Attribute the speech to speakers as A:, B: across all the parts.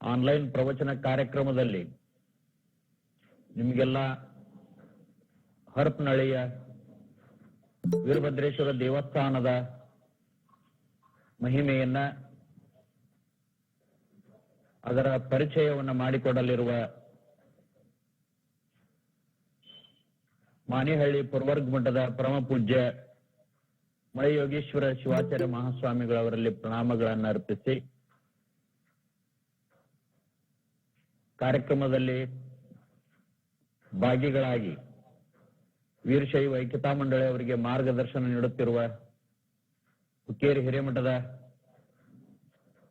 A: Online ಪ್ರವಚನ ಕಾರ್ಯಕ್ರಮದಲ್ಲಿ ನಿಮಗೆಲ್ಲ ಹರಪನಹಳ್ಳಿಯ ವೀರಭದ್ರೇಶ್ವರ ದೇವಸ್ಥಾನದ ಮಹಿಮೆಯನ್ನ ಅದರ ಪರಿಚಯವನ್ನು ಮಾಡಿಕೊಡಲಿರುವ ಮಾನಿಹಳ್ಳಿ ಪುರವರ್ಗ ಮಠದ ಪರಮ ಪೂಜ್ಯ ಮಳೆಯೋಗೇಶ್ವರ ಶಿವಾಚಾರ್ಯ ಮಹಾಸ್ವಾಮಿಗಳವರಲ್ಲಿ ಪ್ರಣಾಮಗಳನ್ನು ಅರ್ಪಿಸಿ ಕಾರ್ಯಕ್ರಮದಲ್ಲಿ ಭಾಗಿಗಳಾಗಿ ವೀರಶೈವ ಐಕ್ಯತಾ ಮಂಡಳಿ ಅವರಿಗೆ ಮಾರ್ಗದರ್ಶನ ನೀಡುತ್ತಿರುವ ಹುಕ್ಕೇರಿ ಹಿರೇಮಠದ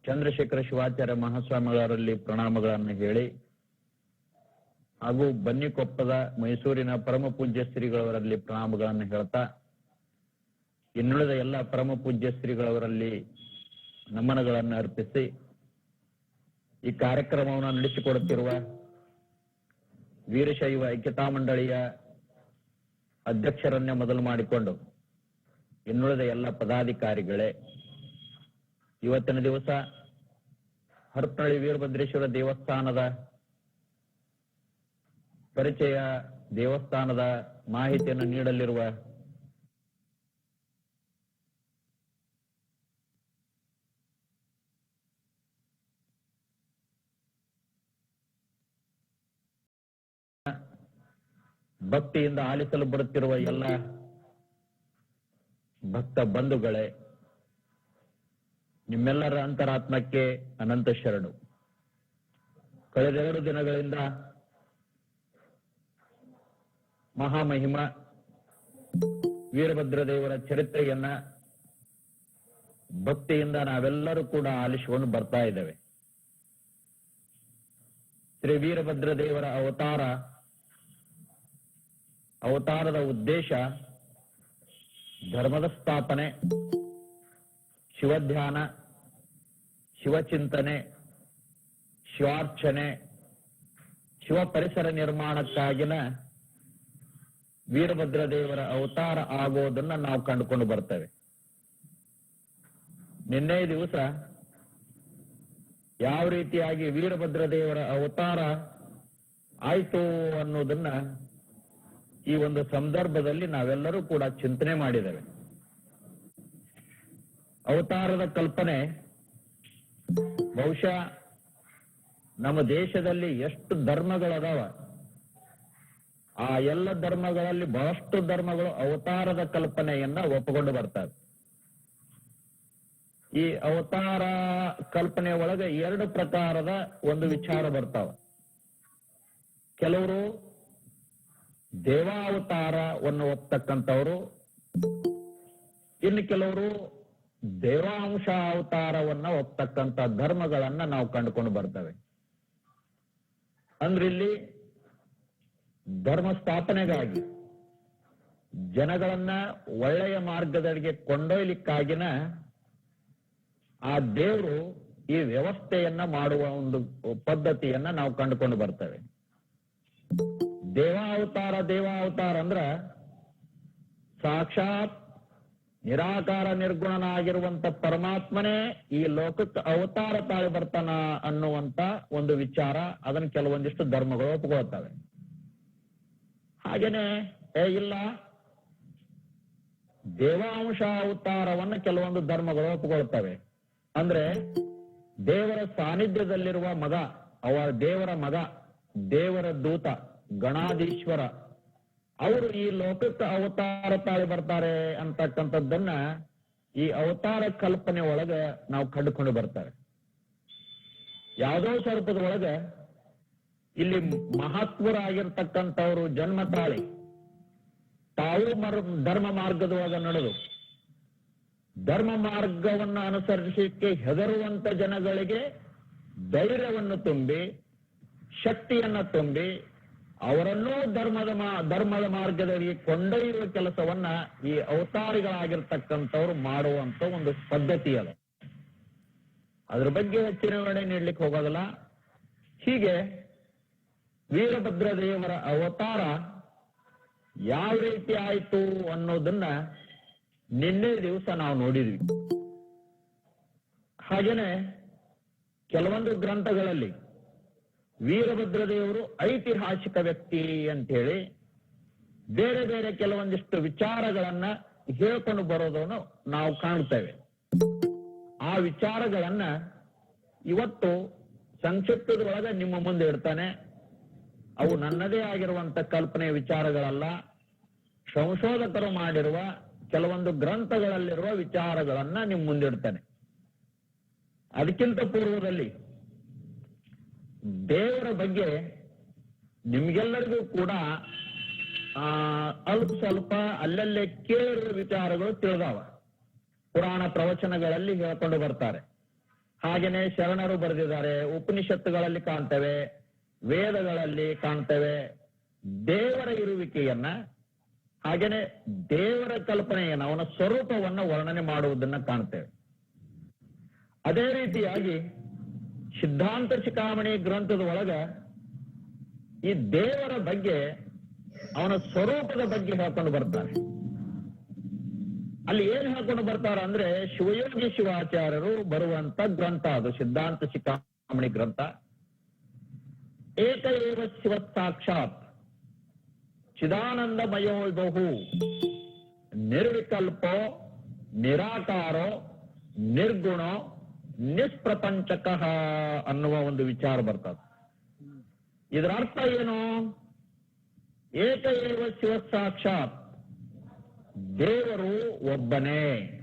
A: ಚಂದ್ರಶೇಖರ ಶಿವಾಚಾರ್ಯ ಮಹಾಸ್ವಾಮಿಗಳವರಲ್ಲಿ ಪ್ರಣಾಮಗಳನ್ನು ಹೇಳಿ ಹಾಗೂ ಬನ್ನಿಕೊಪ್ಪದ ಮೈಸೂರಿನ ಪರಮ ಪೂಜ್ಯ ಶ್ರೀಗಳವರಲ್ಲಿ ಪ್ರಣಾಮಗಳನ್ನು ಹೇಳ್ತಾ, ಇನ್ನುಳಿದ ಎಲ್ಲ ಪರಮ ಪೂಜ್ಯ ಶ್ರೀಗಳವರಲ್ಲಿ ನಮನಗಳನ್ನು ಅರ್ಪಿಸಿ ಈ ಕಾರ್ಯಕ್ರಮವನ್ನು ನಡೆಸಿಕೊಡುತ್ತಿರುವ ವೀರಶೈವ ಐಕ್ಯತಾ ಮಂಡಳಿಯ ಅಧ್ಯಕ್ಷರನ್ನೇ ಮೊದಲು ಮಾಡಿಕೊಂಡು ಇನ್ನುಳಿದ ಎಲ್ಲ ಪದಾಧಿಕಾರಿಗಳೇ, ಇವತ್ತಿನ ದಿವಸ ಹರಪನಹಳ್ಳಿ ವೀರಭದ್ರೇಶ್ವರ ದೇವಸ್ಥಾನದ ಪರಿಚಯ ದೇವಸ್ಥಾನದ ಮಾಹಿತಿಯನ್ನು ನೀಡಲಿರುವ ಭಕ್ತಿಯಿಂದ ಆಲಿಸಲು ಬರುತ್ತಿರುವ ಎಲ್ಲ ಭಕ್ತ ಬಂಧುಗಳೇ, ನಿಮ್ಮೆಲ್ಲರ ಅಂತರಾತ್ಮಕ್ಕೆ ಅನಂತ ಶರಣು. ಕಳೆದೆರಡು ದಿನಗಳಿಂದ ಮಹಾಮಹಿಮ ವೀರಭದ್ರ ದೇವರ ಚರಿತ್ರೆಯನ್ನ ಭಕ್ತಿಯಿಂದ ನಾವೆಲ್ಲರೂ ಕೂಡ ಆಲಿಸಿಕೊಂಡು ಬರ್ತಾ ಇದ್ದೇವೆ. ಶ್ರೀ ವೀರಭದ್ರ ದೇವರ ಅವತಾರ ಅವತಾರದ ಉದ್ದೇಶ ಧರ್ಮದ ಸ್ಥಾಪನೆ, ಶಿವಧ್ಯಾನ, ಶಿವಚಿಂತನೆ, ಶಿವಾರ್ಚನೆ ಶಿವ ಪರಿಸರ ನಿರ್ಮಾಣಕ್ಕಾಗಿನ ವೀರಭದ್ರ ದೇವರ ಅವತಾರ ಆಗೋದನ್ನ ನಾವು ಕಂಡುಕೊಂಡು ಬರ್ತೇವೆ. ನಿನ್ನೆ ದಿವಸ ಯಾವ ರೀತಿಯಾಗಿ ವೀರಭದ್ರ ದೇವರ ಅವತಾರ ಆಯ್ತು ಅನ್ನೋದನ್ನ ಈ ಒಂದು ಸಂದರ್ಭದಲ್ಲಿ ನಾವೆಲ್ಲರೂ ಕೂಡ ಚಿಂತನೆ ಮಾಡಿದ್ದೇವೆ. ಅವತಾರದ ಕಲ್ಪನೆ ಬಹುಶಃ ನಮ್ಮ ದೇಶದಲ್ಲಿ ಎಷ್ಟು ಧರ್ಮಗಳದಾವ? ಆ ಎಲ್ಲ ಧರ್ಮಗಳಲ್ಲಿ ಬಹಳಷ್ಟು ಧರ್ಮಗಳು ಅವತಾರದ ಕಲ್ಪನೆಯನ್ನ ಒಪ್ಪಿಕೊಂಡು ಬರ್ತವೆ ಈ ಅವತಾರ ಕಲ್ಪನೆ ಒಳಗೆ ಎರಡು ಪ್ರಕಾರದ ಒಂದು ವಿಚಾರ ಬರ್ತಾವ. ಕೆಲವರು ದೇವಾವತಾರವನ್ನು ಒಪ್ತಕ್ಕಂಥವರು ಇನ್ನು ಕೆಲವರು ದೇವಾಂಶ ಅವತಾರವನ್ನ ಒಪ್ತಕ್ಕಂಥ ಧರ್ಮಗಳನ್ನ ನಾವು ಕಂಡುಕೊಂಡು ಬರ್ತವೆ. ಅಂದ್ರೆ ಇಲ್ಲಿ ಧರ್ಮ ಸ್ಥಾಪನೆಗಾಗಿ ಜನಗಳನ್ನ ಒಳ್ಳೆಯ ಮಾರ್ಗದಡಿಗೆ ಕೊಂಡೊಯ್ಲಿಕ್ಕಾಗಿನ ಆ ದೇವರು ಈ ವ್ಯವಸ್ಥೆಯನ್ನ ಮಾಡುವ ಒಂದು ಪದ್ಧತಿಯನ್ನ ನಾವು ಕಂಡುಕೊಂಡು ಬರ್ತೇವೆ. ದೇವಾವತಾರ ದೇವಾವತಾರ ಅಂದ್ರ ಸಾಕ್ಷಾತ್ ನಿರಾಕಾರ ನಿರ್ಗುಣನಾಗಿರುವಂತ ಪರಮಾತ್ಮನೇ ಈ ಲೋಕಕ್ಕೆ ಅವತಾರ ತಾಳಿ ಬರ್ತಾನ ಅನ್ನುವಂತ ಒಂದು ವಿಚಾರ ಅದನ್ನ ಕೆಲವೊಂದಿಷ್ಟು ಧರ್ಮಗಳು ಒಪ್ಕೊಳ್ತವೆ. ಹಾಗೇನೆ, ಏ ಇಲ್ಲ, ದೇವಾಂಶ ಅವತಾರವನ್ನ ಕೆಲವೊಂದು ಧರ್ಮಗಳು ಒಪ್ಕೊಳ್ತವೆ. ಅಂದ್ರೆ ದೇವರ ಸಾನ್ನಿಧ್ಯದಲ್ಲಿರುವ ಮಗ ಅವ ದೇವರ ಮಗ, ದೇವರ ದೂತ ಗಣಾಧೀಶ್ವರ. ಅವರು ಈ ಲೋಕಕ್ಕೆ ಅವತಾರ ತಾಳಿ ಬರ್ತಾರೆ ಅಂತಕ್ಕಂಥದ್ದನ್ನ ಈ ಅವತಾರ ಕಲ್ಪನೆ ಒಳಗ ನಾವು ಕಂಡುಕೊಂಡು ಬರ್ತಾರೆ. ಯಾವುದೋ ಸ್ವರೂಪದ ಒಳಗ ಇಲ್ಲಿ ಮಹಾತ್ಮರಾಗಿರ್ತಕ್ಕಂಥವ್ರು ಜನ್ಮ ತಾಳಿ. ತಾವು ಮರ, ಧರ್ಮ ಮಾರ್ಗದ ಒಳಗ ನಡೆದು, ಧರ್ಮ ಮಾರ್ಗವನ್ನು ಅನುಸರಿಸಿಕ್ಕೆ ಹೆದರುವಂತ ಜನಗಳಿಗೆ ಧೈರ್ಯವನ್ನು ತುಂಬಿ, ಶಕ್ತಿಯನ್ನ ತುಂಬಿ ಅವರನ್ನೂ ಧರ್ಮದ ಧರ್ಮದ ಮಾರ್ಗದಲ್ಲಿ ಕೊಂಡೊಯ್ಯುವ ಕೆಲಸವನ್ನ ಈ ಅವತಾರಿಗಳಾಗಿರ್ತಕ್ಕಂಥವ್ರು ಮಾಡುವಂತ ಒಂದು ಪದ್ಧತಿ ಅದ. ಅದ್ರ ಬಗ್ಗೆ ಹೆಚ್ಚಿನ ವಿವರಣೆ ನೀಡ್ಲಿಕ್ಕೆ ಹೋಗೋದಿಲ್ಲ. ಹೀಗೆ ವೀರಭದ್ರ ದೇವರ ಅವತಾರ ಯಾವ ರೀತಿ ಆಯ್ತು ಅನ್ನೋದನ್ನ ನಿನ್ನೆ ದಿವಸ ನಾವು ನೋಡಿದ್ವಿ. ಹಾಗೇನೆ ಕೆಲವೊಂದು ಗ್ರಂಥಗಳಲ್ಲಿ ವೀರಭದ್ರ ದೇವರು ಐತಿಹಾಸಿಕ ವ್ಯಕ್ತಿ ಅಂತ ಹೇಳಿ ಬೇರೆ ಬೇರೆ ಕೆಲವೊಂದಿಷ್ಟು ವಿಚಾರಗಳನ್ನ ಹೇಳ್ಕೊಂಡು ಬರೋದನ್ನು ನಾವು ಕಾಣ್ತೇವೆ. ಆ ವಿಚಾರಗಳನ್ನ ಇವತ್ತು ಸಂಕ್ಷಿಪ್ತದೊಳಗೆ ನಿಮ್ಮ ಮುಂದೆ ಇಡ್ತಾನೆ. ಅವು ನನ್ನದೇ ಆಗಿರುವಂತ ಕಲ್ಪನೆ ವಿಚಾರಗಳಲ್ಲ. ಸಂಶೋಧಕರು ಮಾಡಿರುವ ಕೆಲವೊಂದು ಗ್ರಂಥಗಳಲ್ಲಿರುವ ವಿಚಾರಗಳನ್ನ ನಿಮ್ಮ ಮುಂದಿಡ್ತಾನೆ ಅದಕ್ಕಿಂತ ಪೂರ್ವದಲ್ಲಿ ದೇವರ ಬಗ್ಗೆ ನಿಮ್ಗೆಲ್ಲರಿಗೂ ಕೂಡ, ಆ, ಅಲ್ಪ ಸ್ವಲ್ಪ ಅಲ್ಲಲ್ಲೇ ಕೇಳಿರುವ ವಿಚಾರಗಳು ತಿಳಿದಾವ. ಪುರಾಣ ಪ್ರವಚನಗಳಲ್ಲಿ ಹೇಳ್ಕೊಂಡು ಬರ್ತಾರೆ. ಹಾಗೇನೆ ಶರಣರು ಬರೆದಿದ್ದಾರೆ, ಉಪನಿಷತ್ತುಗಳಲ್ಲಿ ಕಾಣ್ತೇವೆ, ವೇದಗಳಲ್ಲಿ ಕಾಣ್ತೇವೆ. ದೇವರ ಇರುವಿಕೆಯನ್ನ, ಹಾಗೇನೆ ದೇವರ ಕಲ್ಪನೆಯನ್ನ, ಅವನ ಸ್ವರೂಪವನ್ನ ವರ್ಣನೆ ಮಾಡುವುದನ್ನ ಕಾಣ್ತೇವೆ. ಅದೇ ರೀತಿಯಾಗಿ ಸಿದ್ಧಾಂತ ಶಿಖಾಮಣಿ ಗ್ರಂಥದ ಒಳಗ ಈ ದೇವರ ಬಗ್ಗೆ, ಅವನ ಸ್ವರೂಪದ ಬಗ್ಗೆ ಹೇಳ್ಕೊಂಡು ಬರ್ತಾರೆ. ಅಲ್ಲಿ ಏನ್ ಹೇಳ್ಕೊಂಡು ಬರ್ತಾರ ಅಂದ್ರೆ, ಶಿವಯೋಗಿ ಶಿವಾಚಾರ್ಯರು ಬರುವಂತ ಗ್ರಂಥ ಅದು, ಸಿದ್ಧಾಂತ ಶಿಖಾಮಣಿ ಗ್ರಂಥ. ಏಕ ಏವ ಶಿವ ಸಾಕ್ಷಾತ್ ಚಿದಾನಂದಮಯೋ ಬಹು ನಿರ್ವಿಕಲ್ಪೋ, ನಿರಾಕಾರೋ, ನಿರ್ಗುಣೋ ನಿಷ್ಪ್ರಪಂಚಕ ಅನ್ನುವ ಒಂದು ವಿಚಾರ ಬರ್ತದೆ. ಇದರ ಅರ್ಥ ಏನು? ಏಕ ಏವ ಸಾಕ್ಷಾತ್ ದೇವರು ಒಬ್ಬನೇ.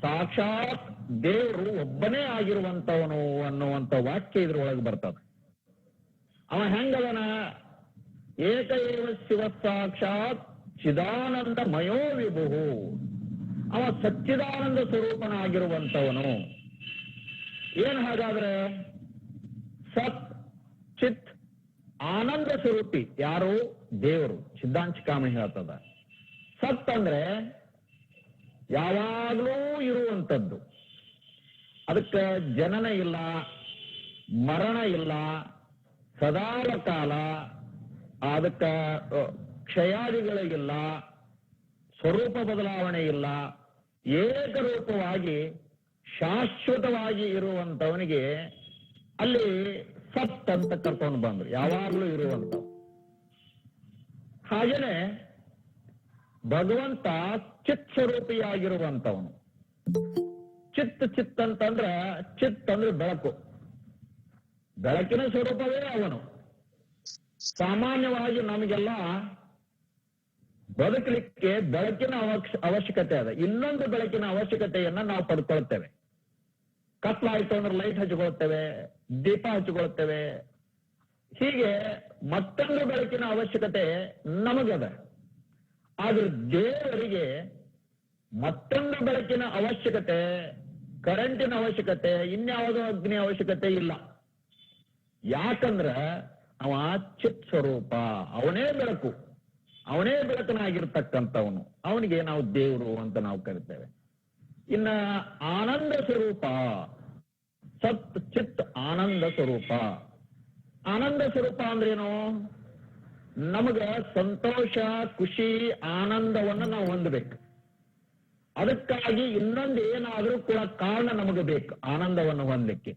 A: ಸಾಕ್ಷಾತ್ ದೇವರು ಒಬ್ಬನೇ ಆಗಿರುವಂತವನು ಅನ್ನುವಂತ ವಾಕ್ಯ ಇದ್ರೊಳಗೆ ಬರ್ತದೆ. ಅವ ಹೆಂಗದನ ಏಕ ಏವ ಶಿವ ಸಾಕ್ಷಾತ್ ಚಿದಾನಂದ ಅವ ಸಚ್ಚಿದಾನಂದ ಸ್ವರೂಪನಾಗಿರುವಂತವನು ಏನ್ ಹಾಗಾದ್ರೆ? ಸತ್, ಚಿತ್, ಆನಂದ ಸ್ವರೂಪಿ. ಯಾರು? ದೇವರು. ಸಿದ್ಧಾಂಚಿಕಾಮಣಿ ಹೇಳ್ತದ. ಸತ್ ಅಂದ್ರೆ ಯಾವಾಗಲೂ ಇರುವಂತದ್ದು. ಅದಕ್ಕೆ ಜನನ ಇಲ್ಲ, ಮರಣ ಇಲ್ಲ ಸದಾಲ ಕಾಲ, ಅದಕ್ಕ ಕ್ಷಯಾದಿಗಳಿಗಿಲ್ಲ ಸ್ವರೂಪ ಬದಲಾವಣೆ ಇಲ್ಲ, ಏಕರೂಪವಾಗಿ ಶಾಶ್ವತವಾಗಿ ಇರುವಂತವನಿಗೆ ಅಲ್ಲಿ ಸತ್ ಅಂತ ಕರ್ಕೊಂಡು ಬಂದ್ರು. ಯಾವಾಗಲೂ ಇರುವಂತ ಹಾಗೇನೆ ಭಗವಂತ ಚಿತ್ ಸ್ವರೂಪಿಯಾಗಿರುವಂತವನು ಚಿತ್ ಚಿತ್ ಅಂತಂದ್ರ ಚಿತ್ ಅಂದ್ರೆ ಬೆಳಕು. ಬೆಳಕಿನ ಸ್ವರೂಪವೇ ಅವನು. ಸಾಮಾನ್ಯವಾಗಿ ನಮಗೆಲ್ಲ ಬದುಕಲಿಕ್ಕೆ ಬೆಳಕಿನ ಅವಶ್ಯ ಅವಶ್ಯಕತೆ ಅದ. ಇನ್ನೊಂದು ಬೆಳಕಿನ ಅವಶ್ಯಕತೆಯನ್ನ ನಾವು ಪಡ್ಕೊಳ್ತೇವೆ. ಕತ್ಲಾಯ್ತು ಅಂದ್ರೆ ಲೈಟ್ ಹಚ್ಕೊಳ್ತೇವೆ, ದೀಪ ಹಚ್ಕೊಳ್ತೇವೆ. ಹೀಗೆ ಮತ್ತೊಂದು ಬೆಳಕಿನ ಅವಶ್ಯಕತೆ ನಮಗದ ಆದ್ರೆ ದೇವರಿಗೆ ಮತ್ತೊಂದು ಬೆಳಕಿನ ಅವಶ್ಯಕತೆ ಕರೆಂಟಿನ ಅವಶ್ಯಕತೆ, ಇನ್ಯಾವುದೋ ಅಗ್ನಿ ಅವಶ್ಯಕತೆ ಇಲ್ಲ. ಯಾಕಂದ್ರ ಅವ ಚಿತ್ ಸ್ವರೂಪ, ಅವನೇ ಬೆಳಕು. ಅವನೇ ಬೆಳಕನಾಗಿರ್ತಕ್ಕಂಥವನು. ಅವನಿಗೆ ನಾವು ದೇವರು ಅಂತ ನಾವು ಕರಿತೇವೆ. ಇನ್ನ ಆನಂದ ಸ್ವರೂಪ ಸತ್ ಚಿತ್ ಆನಂದ ಸ್ವರೂಪ. ಆನಂದ ಸ್ವರೂಪ ಅಂದ್ರೇನು? ನಮಗ ಸಂತೋಷ, ಖುಷಿ, ಆನಂದವನ್ನ ನಾವು ಹೊಂದಬೇಕು. ಅದಕ್ಕಾಗಿ ಇನ್ನೊಂದು ಏನಾದರೂ ಕೂಡ ಕಾರಣ ನಮಗೆ ಬೇಕು, ಆನಂದವನ್ನು ಹೊಂದಲಿಕ್ಕೆ.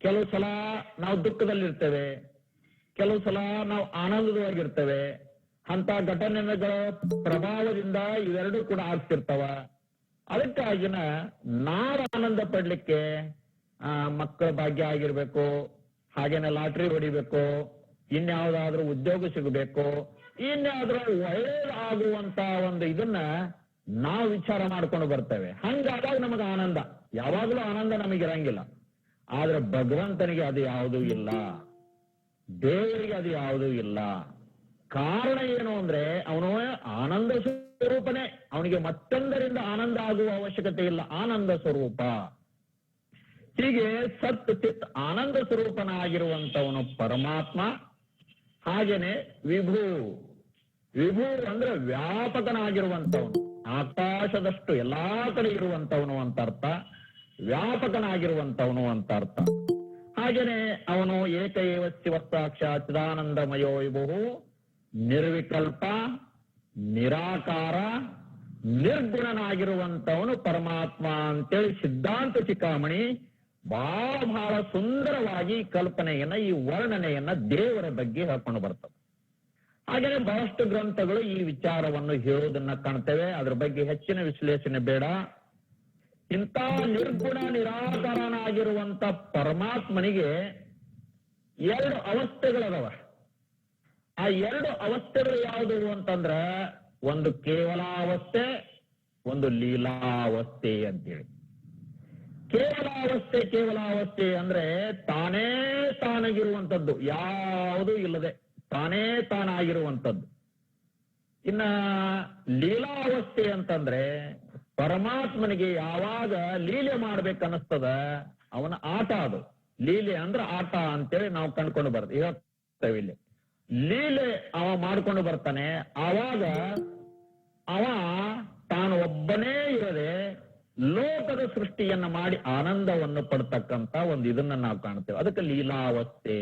A: ಕೆಲವು ಸಲ ನಾವು ದುಃಖದಲ್ಲಿರ್ತೇವೆ, ಕೆಲವು ಸಲ ನಾವು ಆನಂದದೊಳಗಿರ್ತೇವೆ. ಅಂತ ಘಟನೆಗಳ ಪ್ರಭಾವದಿಂದ ಇವೆರಡೂ ಕೂಡ ಆಗ್ತಿರ್ತಾವ. ಅದಕ್ಕಾಗಿನ ನಾವು ಆನಂದ ಪಡ್ಲಿಕ್ಕೆ ಮಕ್ಕಳ ಭಾಗ್ಯ ಆಗಿರ್ಬೇಕು, ಹಾಗೇನೆ ಲಾಟ್ರಿ ಹೊಡಿಬೇಕು, ಇನ್ಯಾವ್ದಾದ್ರೂ ಉದ್ಯೋಗ ಸಿಗಬೇಕು ಇನ್ಯಾವ್ದ್ರೂ ಒಳ್ಳೇದಾಗುವಂತ ಒಂದು ಇದನ್ನ ನಾವು ವಿಚಾರ ಮಾಡ್ಕೊಂಡು ಬರ್ತೇವೆ. ಹಂಗಾದಾಗ ನಮಗ ಆನಂದ. ಯಾವಾಗಲೂ ಆನಂದ ನಮಗಿರಂಗಿಲ್ಲ ಆದ್ರೆ ಭಗವಂತನಿಗೆ ಅದು ಯಾವುದೂ ಇಲ್ಲ. ದೇವರಿಗೆ ಅದು ಯಾವುದೂ ಇಲ್ಲ. ಕಾರಣ ಏನು ಅಂದ್ರೆ, ಅವನು ಆನಂದ ಸ್ವರೂಪನೇ. ಅವನಿಗೆ ಮತ್ತೊಂದರಿಂದ ಆನಂದ ಆಗುವ ಅವಶ್ಯಕತೆ ಇಲ್ಲ. ಆನಂದ ಸ್ವರೂಪ. ಹೀಗೆ ಸತ್ ಚಿತ್ ಆನಂದ ಸ್ವರೂಪನಾಗಿರುವಂತವನು ಪರಮಾತ್ಮ. ಹಾಗೇನೆ ವಿಭು ವಿಭು ಅಂದ್ರೆ ವ್ಯಾಪಕನಾಗಿರುವಂತವನು ಆಕಾಶದಷ್ಟು ಎಲ್ಲಾ ಕಡೆ ಇರುವಂತವನು ಅಂತ ಅರ್ಥ. ವ್ಯಾಪಕನಾಗಿರುವಂತವನು ಅಂತ ಅರ್ಥ. ಹಾಗೇನೆ ಅವನು ಏಕಏವ ಶಿವ ಸಾಕ್ಷಾತ್ ಚಿದಾನಂದಮಯೋ ವಿಭು ನಿರ್ವಿಕಲ್ಪ, ನಿರಾಕಾರ ನಿರ್ಗುಣನಾಗಿರುವಂತವನು ಪರಮಾತ್ಮ ಅಂತೇಳಿ ಸಿದ್ಧಾಂತ ಚಿಕಾಮಣಿ ಬಹಳ ಬಹಳ ಸುಂದರವಾಗಿ ಕಲ್ಪನೆಯನ್ನ, ಈ ವರ್ಣನೆಯನ್ನ ದೇವರ ಬಗ್ಗೆ ಹೇಳ್ಕೊಂಡು ಬರ್ತದೆ. ಹಾಗೆ ಬಹಳಷ್ಟು ಗ್ರಂಥಗಳು ಈ ವಿಚಾರವನ್ನು ಹೇಳೋದನ್ನ ಕಾಣ್ತೇವೆ. ಅದ್ರ ಬಗ್ಗೆ ಹೆಚ್ಚಿನ ವಿಶ್ಲೇಷಣೆ ಬೇಡ. ಇಂಥ ನಿರ್ಗುಣ ನಿರಾಕರನಾಗಿರುವಂತ ಪರಮಾತ್ಮನಿಗೆ ಎರಡು ಅವಸ್ಥೆಗಳದವ. ಆ ಎರಡು ಅವಸ್ಥೆಗಳು ಯಾವುದು ಅಂತಂದ್ರ, ಒಂದು ಕೇವಲಾವಸ್ಥೆ, ಒಂದು ಲೀಲಾವಸ್ಥೆ ಅಂತೇಳಿ. ಕೇವಲಾವಸ್ಥೆ ಕೇವಲಾವಸ್ಥೆ ಅಂದ್ರೆ ತಾನೇ ತಾನಾಗಿರುವಂತದ್ದು ಯಾವುದೂ ಇಲ್ಲದೆ ತಾನೇ ತಾನಾಗಿರುವಂತದ್ದು ಇನ್ನ ಲೀಲಾವಸ್ಥೆ ಅಂತಂದ್ರೆ ಪರಮಾತ್ಮನಿಗೆ ಯಾವಾಗ ಲೀಲೆ ಮಾಡ್ಬೇಕನ್ನಿಸ್ತದ, ಅವನ ಆಟ ಅದು. ಲೀಲೆ ಅಂದ್ರೆ ಆಟ ಅಂತೇಳಿ ನಾವು ಕಂಡ್ಕೊಂಡು ಬರ್ತೀವಿ ಹೇಳ್ತೇವೆ ಇಲ್ಲಿ. ಲೀಲೆ ಅವ ಮಾಡ್ಕೊಂಡು ಬರ್ತಾನೆ, ಆವಾಗ ಅವ ತಾನು ಒಬ್ಬನೇ ಇರದೆ ಲೋಕದ ಸೃಷ್ಟಿಯನ್ನ ಮಾಡಿ ಆನಂದವನ್ನು ಪಡ್ತಕ್ಕಂತ ಒಂದು ಇದನ್ನ ನಾವು ಕಾಣ್ತೇವೆ. ಅದಕ್ಕೆ ಲೀಲಾವಸ್ಥೆ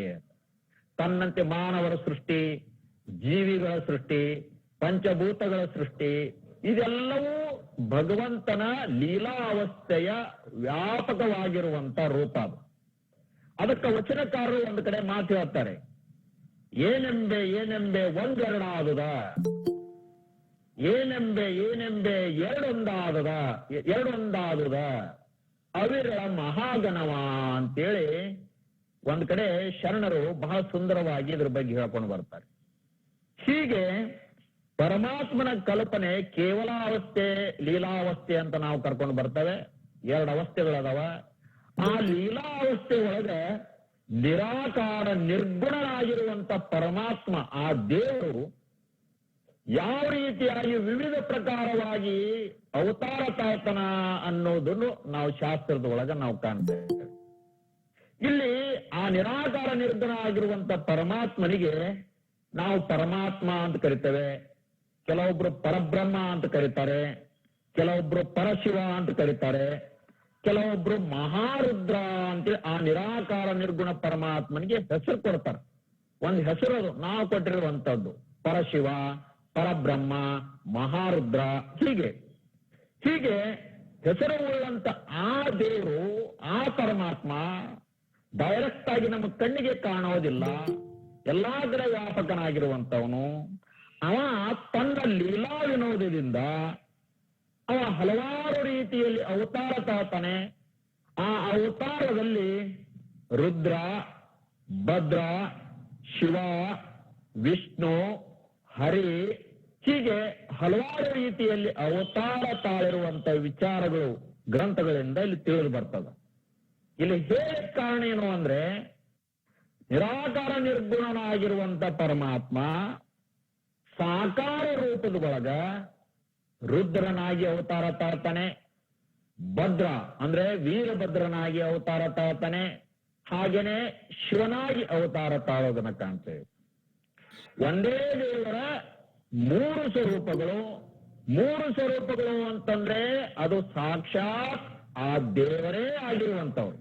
A: ತನ್ನಂತೆ ಮಾನವರ ಸೃಷ್ಟಿ, ಜೀವಿಗಳ ಸೃಷ್ಟಿ, ಪಂಚಭೂತಗಳ ಸೃಷ್ಟಿ, ಇದೆಲ್ಲವೂ ಭಗವಂತನ ಲೀಲಾವಸ್ಥೆಯ ವ್ಯಾಪಕವಾಗಿರುವಂತ ರೂಪ ಅದು. ಅದಕ್ಕೆ ವಚನಕಾರರು ಒಂದು ಕಡೆ ಮಾತು ಹೇಳ್ತಾರೆ, ಏನೆಂಬೆ ಏನೆಂಬೆ ಒಂದೆರಡಾದುದ? ಏನೆಂಬೆ ಏನೆಂಬೆ, ಎರಡೊಂದಾದದ, ಎರಡೊಂದಾದುದ. ಅವಿರಳ ಮಹಾಗಣವ ಅಂತೇಳಿ ಒಂದ್ ಕಡೆ ಶರಣರು ಬಹಳ ಸುಂದರವಾಗಿ ಇದ್ರ ಬಗ್ಗೆ ಹೇಳ್ಕೊಂಡು ಬರ್ತಾರೆ. ಹೀಗೆ ಪರಮಾತ್ಮನ ಕಲ್ಪನೆ ಕೇವಲ ಅವಸ್ಥೆ, ಲೀಲಾವಸ್ಥೆ ಅಂತ ನಾವು ಕರ್ಕೊಂಡು ಬರ್ತೇವೆ. ಎರಡು ಅವಸ್ಥೆಗಳದಾವ. ಆ ಲೀಲಾವಸ್ಥೆ ಒಳಗೆ ನಿರಾಕಾರ ನಿರ್ಗುಣರಾಗಿರುವಂತ ಪರಮಾತ್ಮ, ಆ ದೇವರು ಯಾವ ರೀತಿಯಾಗಿ ವಿವಿಧ ಪ್ರಕಾರವಾಗಿ ಅವತಾರ ತಾಯ್ತನ ಅನ್ನೋದನ್ನು ನಾವು ಶಾಸ್ತ್ರದ ಒಳಗ ನಾವು ಕಾಣ್ತೇವೆ. ಇಲ್ಲಿ ಆ ನಿರಾಕಾರ ನಿರ್ಗುಣ ಆಗಿರುವಂತ ಪರಮಾತ್ಮನಿಗೆ ನಾವು ಪರಮಾತ್ಮ ಅಂತ ಕರಿತೇವೆ, ಕೆಲವೊಬ್ರು ಪರಬ್ರಹ್ಮ ಅಂತ ಕರೀತಾರೆ, ಕೆಲವೊಬ್ರು ಪರಶಿವ ಅಂತ ಕರೀತಾರೆ, ಕೆಲವೊಬ್ರು ಮಹಾರುದ್ರ ಅಂತೇಳಿ ಆ ನಿರಾಕಾರ ನಿರ್ಗುಣ ಪರಮಾತ್ಮನಿಗೆ ಹೆಸರು ಕೊಡ್ತಾರೆ. ಒಂದು ಹೆಸರು ಅದು, ನಾವು ಕೊಟ್ಟಿರುವಂತದ್ದು, ಪರಶಿವ ಪರಬ್ರಹ್ಮ, ಮಹಾರುದ್ರ, ಹೀಗೆ. ಹೀಗೆ ಹೆಸರು ಉಳ್ಳಂತ ಆ ದೇವರು, ಆ ಪರಮಾತ್ಮ ಡೈರೆಕ್ಟ್ ಆಗಿ ನಮ್ಮ ಕಣ್ಣಿಗೆ ಕಾಣೋದಿಲ್ಲ. ಎಲ್ಲಾ ಕಡೆ ವ್ಯಾಪಕನಾಗಿರುವಂತವನು ಅವ ತನ್ನ ಲೀಲಾ ವಿನೋದದಿಂದ ಅವ ಹಲವಾರು ರೀತಿಯಲ್ಲಿ ಅವತಾರ ತಾತಾನೆ. ಆ ಅವತಾರದಲ್ಲಿ ರುದ್ರ, ಭದ್ರ, ಶಿವ, ವಿಷ್ಣು ಹರಿ ಹೀಗೆ ಹಲವಾರು ರೀತಿಯಲ್ಲಿ ಅವತಾರ ತಾಳಿರುವಂತ ವಿಚಾರಗಳು, ಗ್ರಂಥಗಳಿಂದ ಇಲ್ಲಿ ತಿಳಿದು ಬರ್ತದ. ಇಲ್ಲಿ ಹೇಳ ಕಾರಣ ಏನು ಅಂದ್ರೆ, ನಿರಾಕಾರ ನಿರ್ಗುಣನಾಗಿರುವಂತ ಪರಮಾತ್ಮ ಸಾಕಾರ ರೂಪದ ಒಳಗ ರುದ್ರನಾಗಿ ಅವತಾರ ತಾಳ್ತಾನೆ, ಭದ್ರ ಅಂದ್ರೆ ವೀರಭದ್ರನಾಗಿ ಅವತಾರ ತಾಳ್ತಾನೆ, ಹಾಗೇನೆ ಶಿವನಾಗಿ ಅವತಾರ ತಾಳೋದನ್ನ ಕಾಣ್ತೇವೆ. ಒಂದೇ ದೇವರ ಮೂರು ಸ್ವರೂಪಗಳು. ಮೂರು ಸ್ವರೂಪಗಳು ಅಂತಂದ್ರೆ ಅದು ಸಾಕ್ಷಾತ್ ಆ ದೇವರೇ ಆಗಿರುವಂತವರು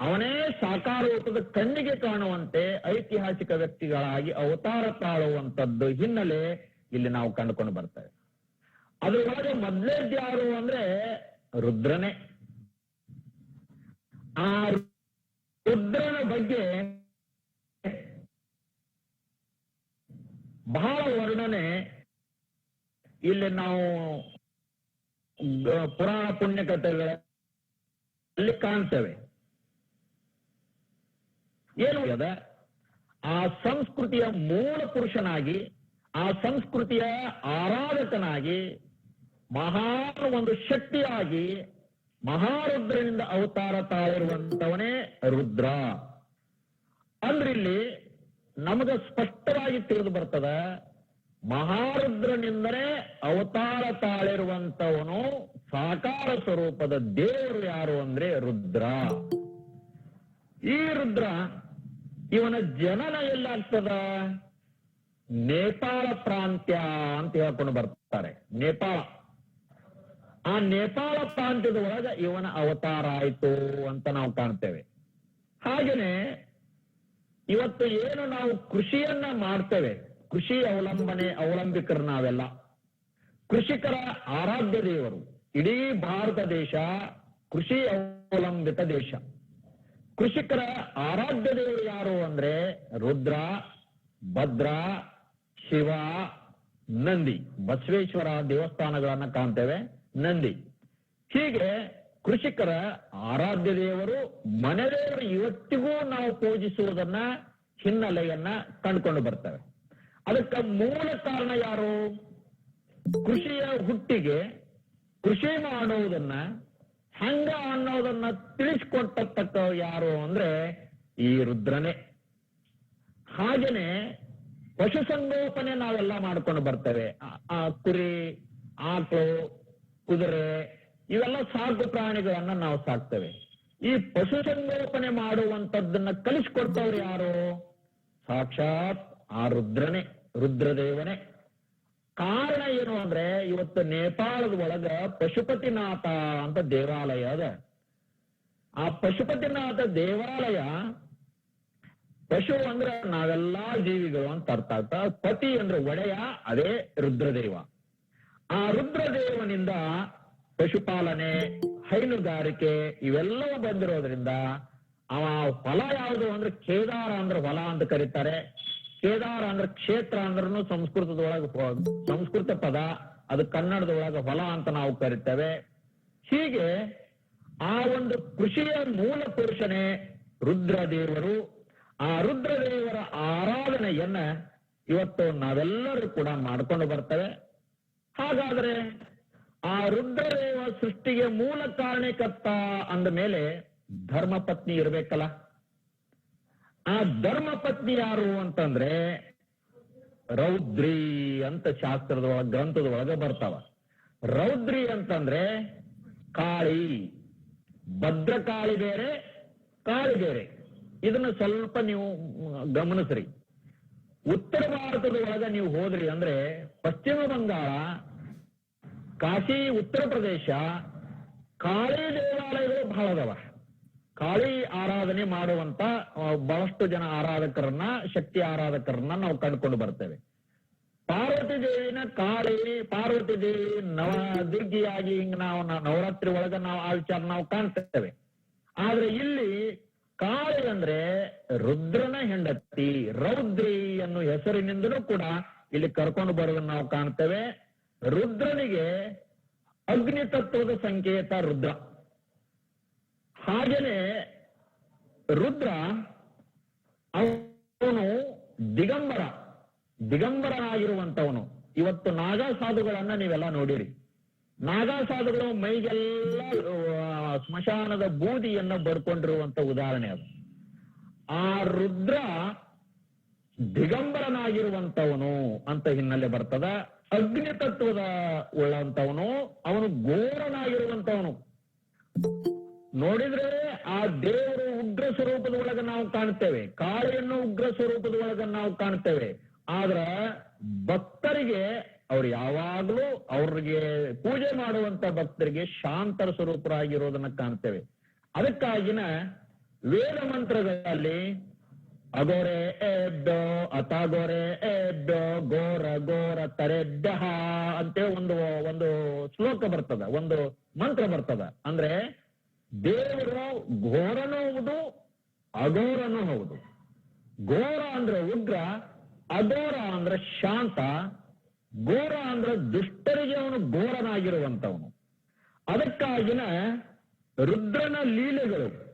A: ಅವನೇ ಸಾಕಾರ ರೂಪದ ಕಣ್ಣಿಗೆ ಕಾಣುವಂತೆ ಐತಿಹಾಸಿಕ ವ್ಯಕ್ತಿಗಳಾಗಿ ಅವತಾರ ತಾಳುವಂತದ್ದು ಹಿನ್ನೆಲೆ ಇಲ್ಲಿ ನಾವು ಕಂಡುಕೊಂಡು ಬರ್ತೇವೆ ಅದರೊಳಗೆ ಮೊದ್ಲೇದ್ ಯಾರು ಅಂದ್ರೆ ರುದ್ರನೇ. ಆ ರುದ್ರನ ಬಗ್ಗೆ ಬಹಳ ವರ್ಣನೆ ಇಲ್ಲಿ ನಾವು ಪುರಾಣ ಪುಣ್ಯ ಕಥೆಗಳಲ್ಲಿ ಕಾಣ್ತೇವೆ. ಏನು ಅದ? ಆ ಸಂಸ್ಕೃತಿಯ ಮೂಲ ಪುರುಷನಾಗಿ, ಆ ಸಂಸ್ಕೃತಿಯ ಆರಾಧಕನಾಗಿ, ಮಹಾನ್ ಒಂದು ಶಕ್ತಿಯಾಗಿ ಮಹಾರುದ್ರನಿಂದ ಅವತಾರ ತಾಳಿರುವಂತವನೇ ರುದ್ರ. ಅಂದ್ರೆ ಇಲ್ಲಿ ನಮಗ ಸ್ಪಷ್ಟವಾಗಿ ತಿಳಿದು ಬರ್ತದ, ಮಹಾರುದ್ರನೆಂದರೆ ಅವತಾರ ತಾಳಿರುವಂತವನು ಸಾಕಾರ ಸ್ವರೂಪದ ದೇವರು ಯಾರು ಅಂದ್ರೆ ರುದ್ರ. ಈ ರುದ್ರ ಇವನ ಜನನ ಎಲ್ಲಾಗ್ತದ? ನೇಪಾಳ ಪ್ರಾಂತ್ಯ ಅಂತ ಹೇಳ್ಕೊಂಡು ಬರ್ತಾರೆ, ನೇಪಾಳ. ಆ ನೇಪಾಳ ಪ್ರಾಂತ್ಯದ ಒಳಗ ಇವನ ಅವತಾರ ಆಯ್ತು ಅಂತ ನಾವು ಕಾಣ್ತೇವೆ. ಹಾಗೇನೆ ಇವತ್ತು ಏನು ನಾವು ಕೃಷಿಯನ್ನ ಮಾಡ್ತೇವೆ? ಕೃಷಿ ಅವಲಂಬನೆ, ಅವಲಂಬಿಕರು ನಾವೆಲ್ಲ. ಕೃಷಿಕರ ಆರಾಧ್ಯ ದೇವರು. ಇಡೀ ಭಾರತ ದೇಶ ಕೃಷಿ ಅವಲಂಬಿತ ದೇಶ. ಕೃಷಿಕರ ಆರಾಧ್ಯ ದೇವರು ಯಾರು ಅಂದ್ರೆ ರುದ್ರ, ಭದ್ರ, ಶಿವ, ನಂದಿ. ಬಸವೇಶ್ವರ ದೇವಸ್ಥಾನಗಳನ್ನ ಕಾಣ್ತೇವೆ, ನಂದಿ. ಹೀಗೆ ಕೃಷಿಕರ ಆರಾಧ್ಯ ದೇವರು, ಮನೆ ದೇವರು ಇವತ್ತಿಗೂ ನಾವು ಪೂಜಿಸುವುದನ್ನ ಹಿನ್ನೆಲೆಯನ್ನ ಕಂಡುಕೊಂಡು ಬರ್ತವೆ ಅದಕ್ಕೆ ಮೂಲ ಕಾರಣ ಯಾರು? ಕೃಷಿಯ ಹುಟ್ಟಿಗೆ ಕೃಷಿ ಮಾಡುವುದನ್ನ, ಹಂಗ ಅನ್ನೋದನ್ನ ತಿಳಿಸ್ಕೊಟ್ಟತಕ್ಕ ಯಾರು ಅಂದ್ರೆ ಈ ರುದ್ರನೇ. ಹಾಗೇನೆ ಪಶುಸಂಗೋಪನೆ ನಾವೆಲ್ಲ ಮಾಡ್ಕೊಂಡು ಬರ್ತೇವೆ. ಆ ಕುರಿ ಆಟೋ ಕುದುರೆ ಇವೆಲ್ಲ ಸಾಕು ಪ್ರಾಣಿಗಳನ್ನ ನಾವು ಸಾಕ್ತೇವೆ. ಈ ಪಶುಸಂಗೋಪನೆ ಮಾಡುವಂತದ್ದನ್ನ ಕಲಿಸ್ಕೊಡ್ತವ್ರು ಯಾರು? ಸಾಕ್ಷಾತ್ ಆ ರುದ್ರನೇ, ರುದ್ರದೇವನೇ. ಕಾರಣ ಏನು ಅಂದ್ರೆ ಇವತ್ತು ನೇಪಾಳದ ಒಳಗ ಪಶುಪತಿನಾಥ ಅಂತ ದೇವಾಲಯ ಅದ. ಆ ಪಶುಪತಿನಾಥ ದೇವಾಲಯ ಪಶು ಅಂದ್ರೆ ನಾವೆಲ್ಲಾ ಜೀವಿಗಳು ಅಂತ ಅರ್ಥ ಆಗ್ತಾ, ಪತಿ ಅಂದ್ರೆ ಒಡೆಯ, ಅದೇ ರುದ್ರದೇವ. ಆ ರುದ್ರದೇವನಿಂದ ಪಶುಪಾಲನೆ, ಹೈನುಗಾರಿಕೆ, ಇವೆಲ್ಲವೂ ಬಂದಿರೋದ್ರಿಂದ ಅವ ಹೊಲ ಯಾವುದು ಅಂದ್ರೆ ಕೇದಾರ ಅಂದ್ರೆ ಹೊಲ ಅಂತ ಕರೀತಾರೆ. ಕೇದಾರ ಅಂದ್ರೆ ಕ್ಷೇತ್ರ ಅಂದ್ರೂ ಸಂಸ್ಕೃತದೊಳಗೆ ಸಂಸ್ಕೃತ ಪದ, ಅದು ಕನ್ನಡದೊಳಗೆ ಹೊಲ ಅಂತ ನಾವು ಕರಿತೇವೆ. ಹೀಗೆ ಆ ಒಂದು ಕೃಷಿಯ ಮೂಲ ಪುರುಷನೇ ರುದ್ರದೇವರು. ಆ ರುದ್ರದೇವರ ಆರಾಧನೆಯನ್ನ ಇವತ್ತು ನಾವೆಲ್ಲರೂ ಕೂಡ ಮಾಡ್ಕೊಂಡು ಬರ್ತೇವೆ. ಹಾಗಾದ್ರೆ ಆ ರುದ್ರದೇವ ಸೃಷ್ಟಿಗೆ ಮೂಲ ಕಾರಣಕರ್ತ ಅಂದ ಮೇಲೆ ಧರ್ಮಪತ್ನಿ ಇರಬೇಕಲ್ಲ. ಆ ಧರ್ಮಪತ್ನಿ ಯಾರು ಅಂತಂದ್ರೆ ರೌದ್ರಿ ಅಂತ ಶಾಸ್ತ್ರದ ಒಳಗ, ಗ್ರಂಥದ ಒಳಗೆ ಬರ್ತಾವ. ರೌದ್ರಿ ಅಂತಂದ್ರೆ ಕಾಳಿ, ಭದ್ರಕಾಳಿ ಬೇರೆ, ಕಾಳಿ ಬೇರೆ. ಇದನ್ನ ಸ್ವಲ್ಪ ನೀವು ಗಮನಿಸ್ರಿ. ಉತ್ತರ ಭಾರತದ ಒಳಗ ನೀವು ಹೋದ್ರಿ ಅಂದ್ರೆ ಪಶ್ಚಿಮ ಬಂಗಾಳ ಕಾಶಿ ಉತ್ತರ ಪ್ರದೇಶ, ಕಾಳಿ ದೇವಾಲಯಗಳು ಬಹಳ ಅದಾವ. ಕಾಳಿ ಆರಾಧನೆ ಮಾಡುವಂತ ಬಹಳಷ್ಟು ಜನ ಆರಾಧಕರನ್ನ, ಶಕ್ತಿ ಆರಾಧಕರನ್ನ ನಾವು ಕಂಡುಕೊಂಡು ಬರ್ತೇವೆ. ಪಾರ್ವತಿ ದೇವಿನ ಕಾಳಿ, ಪಾರ್ವತಿ ದೇವಿ ನವ ದುರ್ಗಿಯಾಗಿ ಹಿಂಗ್ ನಾವು ನವರಾತ್ರಿ ಒಳಗ ನಾವು ಆ ವಿಚಾರ ನಾವು ಕಾಣ್ತೇವೆ. ಆದ್ರೆ ಇಲ್ಲಿ ಕಾಳಿ ಅಂದ್ರೆ ರುದ್ರನ ಹೆಂಡತಿ, ರೌದ್ರಿ ಅನ್ನೋ ಹೆಸರಿನಿಂದಲೂ ಕೂಡ ಇಲ್ಲಿ ಕರ್ಕೊಂಡು ಬರೋದನ್ನ ನಾವು ಕಾಣ್ತೇವೆ. ರುದ್ರನಿಗೆ ಅಗ್ನಿ ತತ್ವದ ಸಂಕೇತ ರುದ್ರ. ಹಾಗೇನೆ ರುದ್ರ ಅವನು ದಿಗಂಬರ ದಿಗಂಬರನಾಗಿರುವಂತವನು ಇವತ್ತು ನಾಗಾ ಸಾಧುಗಳನ್ನ ನೀವೆಲ್ಲ ನೋಡಿರಿ. ನಾಗಾ ಸಾಧುಗಳು ಮೈಗೆಲ್ಲ ಸ್ಮಶಾನದ ಬೂದಿಯನ್ನ ಬಡ್ಕೊಂಡಿರುವಂತ ಉದಾಹರಣೆ ಅದು. ಆ ರುದ್ರ ದಿಗಂಬರನಾಗಿರುವಂತವನು ಅಂತ ಹಿನ್ನೆಲೆ ಬರ್ತದ. ಅಗ್ನಿ ತತ್ವದ ಉಳ್ಳಂತವನು ಅವನು ಘೋರನಾಗಿರುವಂತವನು ನೋಡಿದ್ರೆ ಆ ದೇವರು ಉಗ್ರ ಸ್ವರೂಪದ ಒಳಗ ನಾವು ಕಾಣ್ತೇವೆ. ಕಾಳಿಯನ್ನು ಉಗ್ರ ಸ್ವರೂಪದ ಒಳಗ ನಾವು ಕಾಣ್ತೇವೆ. ಆದ್ರ ಭಕ್ತರಿಗೆ, ಅವ್ರು ಯಾವಾಗ್ಲೂ ಅವ್ರಿಗೆ ಪೂಜೆ ಮಾಡುವಂತ ಭಕ್ತರಿಗೆ ಶಾಂತರ ಸ್ವರೂಪರಾಗಿರೋದನ್ನ ಕಾಣ್ತೇವೆ. ಅದಕ್ಕಾಗಿನ ವೇದ ಮಂತ್ರಗಳಲ್ಲಿ ಅಗೋರೆ ಎಬ್ಬೋ ಅತಾಗೋರೆ ಎಬ್ಬೋ ಗೋರ ಗೋರ ತರೆಡ್ಡ ಅಂತೇಳಿ ಒಂದು ಒಂದು ಶ್ಲೋಕ ಬರ್ತದ, ಒಂದು ಮಂತ್ರ ಬರ್ತದ. ಅಂದ್ರೆ ದೇವರು ಘೋರನೂ ಹೌದು, ಅಘೋರನೂ ಹೌದು. ಘೋರ ಅಂದ್ರೆ ಉಗ್ರ, ಅಘೋರ ಅಂದ್ರೆ ಶಾಂತ, ಘೋರ ಅಂದ್ರೆ ದುಷ್ಟರಿಗೆ ಅವನು ಘೋರನಾಗಿರುವಂತವನು. ಅದಕ್ಕಾಗಿನ ರುದ್ರನ ಲೀಲೆಗಳು.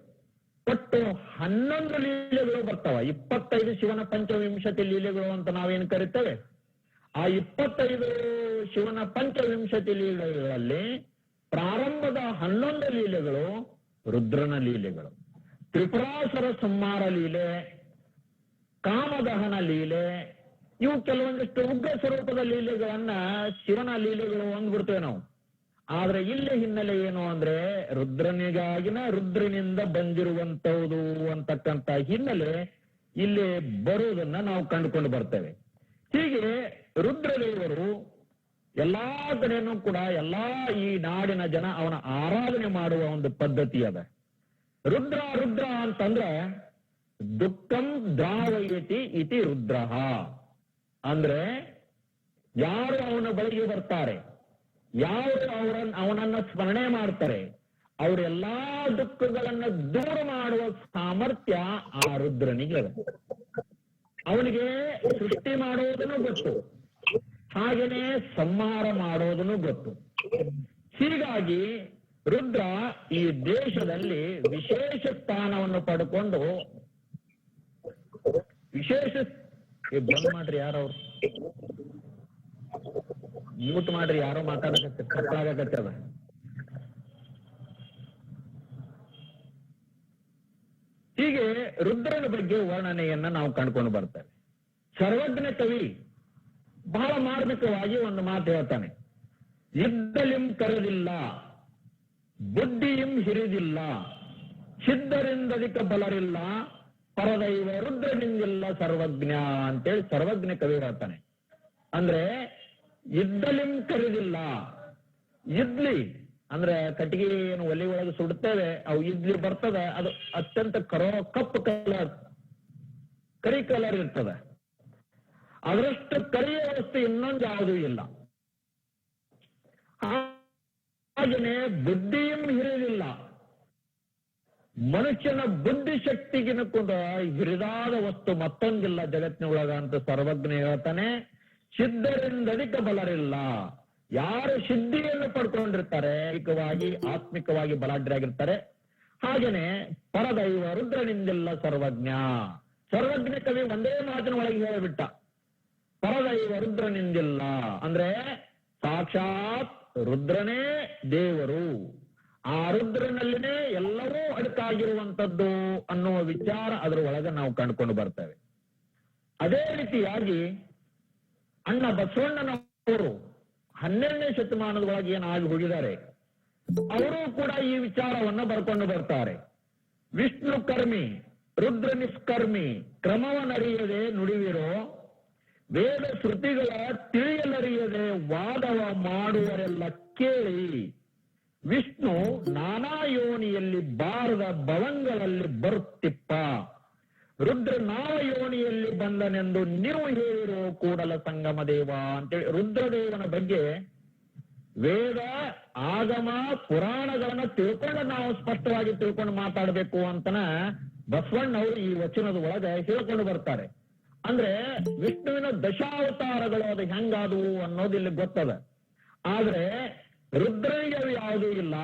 A: ಒಟ್ಟು ಹನ್ನೊಂದು ಲೀಲೆಗಳು ಬರ್ತಾವ. ಇಪ್ಪತ್ತೈದು ಶಿವನ ಪಂಚವಿಂಶತಿ ಲೀಲೆಗಳು ಅಂತ ನಾವೇನು ಕರಿತೇವೆ? ಆ ಇಪ್ಪತ್ತೈದು ಶಿವನ ಪಂಚವಿಂಶತಿ ಲೀಲೆಗಳಲ್ಲಿ ಪ್ರಾರಂಭದ ಹನ್ನೊಂದು ಲೀಲೆಗಳು ರುದ್ರನ ಲೀಲೆಗಳು. ತ್ರಿಪುರಾಸುರ ಸಂಹಾರ ಲೀಲೆ, ಕಾಮದಹನ ಲೀಲೆ, ಇವು ಕೆಲವೊಂದಿಷ್ಟು ಉಗ್ರ ಸ್ವರೂಪದ ಲೀಲೆಗಳನ್ನ ಶಿವನ ಲೀಲೆಗಳು ಅಂದ್ಬಿಡ್ತೇವೆ ನಾವು. ಆದ್ರೆ ಇಲ್ಲಿ ಹಿನ್ನೆಲೆ ಏನು ಅಂದ್ರೆ ರುದ್ರನಿಗಾಗಿನ ರುದ್ರನಿಂದ ಬಂದಿರುವಂತಹದು ಅಂತಕ್ಕಂತ ಹಿನ್ನೆಲೆ ಇಲ್ಲಿ ಬರುವುದನ್ನ ನಾವು ಕಂಡುಕೊಂಡು ಬರ್ತೇವೆ. ಹೀಗೆ ರುದ್ರದೇವರು ಎಲ್ಲಾ ಕಡೆನೂ ಕೂಡ ಎಲ್ಲಾ ಈ ನಾಡಿನ ಜನ ಅವನ ಆರಾಧನೆ ಮಾಡುವ ಒಂದು ಪದ್ಧತಿ ಅದ. ರುದ್ರ ರುದ್ರ ಅಂತಂದ್ರೆ ದುಃಖಂ ದ್ರಾವಯತಿ ಇತಿ ರುದ್ರ. ಅಂದ್ರೆ ಯಾರು ಅವನ ಬಳಿಗೆ ಬರ್ತಾರೆ? ಯಾರು ಅವರ ಅವನನ್ನ ಸ್ಮರಣೆ ಮಾಡ್ತಾರೆ, ಅವರೆಲ್ಲಾ ದುಃಖಗಳನ್ನ ದೂರ ಮಾಡುವ ಸಾಮರ್ಥ್ಯ ಆ ರುದ್ರನಿಗೆ ಅವನಿಗೆ ಸೃಷ್ಟಿ ಮಾಡುವುದನ್ನು ಗೊತ್ತು. ಹಾಗೇನೆ ಸಂಹಾರ ಮಾಡೋದನ್ನು ಗೊತ್ತು. ಹೀಗಾಗಿ ರುದ್ರ ಈ ದೇಶದಲ್ಲಿ ವಿಶೇಷ ಸ್ಥಾನವನ್ನು ಪಡ್ಕೊಂಡು, ವಿಶೇಷ ಬಂದ್ ಮಾಡ್ರಿ ಯಾರವ್ರು? ಮ್ಯೂಟ್ ಮಾಡ್ರಿ, ಯಾರೋ ಮಾತಾಡಕತ್ತ ಕಟ್ಟಾಗಕತ್ತದ ಹೀಗೆ ರುದ್ರನ ಬಗ್ಗೆ ವರ್ಣನೆಯನ್ನ ನಾವು ಕಂಡುಕೊಂಡು ಬರ್ತೇವೆ ಸರ್ವಜ್ಞ ಕವಿ ಬಹಳ ಮಾರ್ಮಿಕವಾಗಿ ಒಂದು ಮಾತು ಹೇಳ್ತಾನೆ. ಇದ್ದಲಿಂ ಕರೆದಿಲ್ಲ, ಬುದ್ಧಿಯಂ ಹಿರಿದಿಲ್ಲ ಸಿದ್ಧರಿಂದದಿಕ ಬಲರಿಲ್ಲ, ಪರದೈವ ರುದ್ರನಿಂದಿಲ್ಲ ಸರ್ವಜ್ಞ ಅಂತೇಳಿ ಸರ್ವಜ್ಞ ಕವಿ ಹೇಳ್ತಾನೆ. ಅಂದ್ರೆ ಇದ್ದಲಿಂ ಕರೆದಿಲ್ಲ. ಇದ್ಲಿ, ಅಂದ್ರೆ ಕಟ್ಟಿಗೆ ಏನು ಒಲಿ ಒಳಗೆ ಸುಡುತ್ತೇವೆ ಅವು ಇದ್ಲಿ ಬರ್ತದೆ, ಅದು ಅತ್ಯಂತ ಕರೋ ಕಪ್ಪು ಕಲರ್, ಕರಿ ಕಲರ್ ಇರ್ತದೆ. ಅದರಷ್ಟು ಕರಿಯ ವಸ್ತು ಇನ್ನೊಂದು ಯಾವುದೂ ಇಲ್ಲ. ಹಾಗೆಯೇ ಬುದ್ಧಿಯಂ ಹಿರಿದಿಲ್ಲ. ಮನುಷ್ಯನ ಬುದ್ಧಿ ಶಕ್ತಿಗಿನ ಕೂಡ ಹಿರಿದಾದ ವಸ್ತು ಮತ್ತೊಂದಿಲ್ಲ ಜಗತ್ತಿನೊಳಗ ಅಂತ ಸರ್ವಜ್ಞ ಹೇಳ್ತಾನೆ. ಸಿದ್ಧರಿಂದ ಅಧಿಕ ಬಲರಿಲ್ಲ ಯಾರು ಸಿದ್ಧಿಯನ್ನು ಪಡ್ಕೊಂಡಿರ್ತಾರೆ ಐಕವಾಗಿ ಆತ್ಮಿಕವಾಗಿ ಬಲಾಢ್ಯರಾಗಿರ್ತಾರೆ. ಹಾಗೇನೆ ಪರದೈವ ರುದ್ರನಿಂದಿಲ್ಲ ಸರ್ವಜ್ಞ. ಸರ್ವಜ್ಞ ಕವಿ ಒಂದೇ ಮಾತಿನ ಒಳಗೆ ಹೇಳಿಬಿಟ್ಟ. ಪರದೈವ ರುದ್ರನಿಂದಿಲ್ಲ. ಅಂದ್ರೆ ಸಾಕ್ಷಾತ್ ರುದ್ರನೇ ದೇವರು. ಆ ರುದ್ರನಲ್ಲಿನೇ ಎಲ್ಲವೂ ಅಡಕಾಗಿರುವಂತದ್ದು ಅನ್ನುವ ವಿಚಾರ ಅದರ ಒಳಗೆ ನಾವು ಕಂಡುಕೊಂಡು ಬರ್ತೇವೆ. ಅದೇ ರೀತಿಯಾಗಿ ಅಣ್ಣ ಬಸವಣ್ಣನವರು ಹನ್ನೆರಡನೇ ಶತಮಾನದ ಒಳಗೆ ಏನಾಗಿ ಹೋಗಿದ್ದಾರೆ? ಅವರು ಕೂಡ ಈ ವಿಚಾರವನ್ನ ಬರ್ಕೊಂಡು ಬರ್ತಾರೆ. ವಿಷ್ಣು ಕರ್ಮಿ, ರುದ್ರ ನಿಷ್ಕರ್ಮಿ ಕ್ರಮವನ್ನರಿಯದೆ ನುಡಿವಿರೋ, ವೇದ ಶ್ರುತಿಗಳ ತಿಳಿಯಲರಿಯದೆ ವಾದವ ಮಾಡುವರೆಲ್ಲ ಕೇಳಿ, ವಿಷ್ಣು ನಾನಾ ಯೋನಿಯಲ್ಲಿ ಬಾರದ ಭವಂಗಳಲ್ಲಿ ಬರುತ್ತಿಪ್ಪ. ರುದ್ರ ನಾವ ಬಂದನೆಂದು ನೀವು ಹೇಳಿರೋ ಕೂಡಲ ಸಂಗಮ ದೇವ ಅಂತೇಳಿ ರುದ್ರದೇವನ ಬಗ್ಗೆ ವೇದ, ಆಗಮ, ಪುರಾಣಗಳನ್ನ ತಿಳ್ಕೊಂಡು ನಾವು ಸ್ಪಷ್ಟವಾಗಿ ತಿಳ್ಕೊಂಡು ಮಾತಾಡಬೇಕು ಅಂತನ ಬಸವಣ್ಣ ಅವರು ಈ ವಚನದ ಒಳಗೆ ಹೇಳ್ಕೊಂಡು ಬರ್ತಾರೆ. ಅಂದ್ರೆ ವಿಷ್ಣುವಿನ ದಶಾವತಾರಗಳು ಅದು ಹೆಂಗಾದವು ಅನ್ನೋದು ಇಲ್ಲಿ ಗೊತ್ತದ. ಆದ್ರೆ ರುದ್ರನಿಗೆ ಅದು ಯಾವುದೂ ಇಲ್ಲ.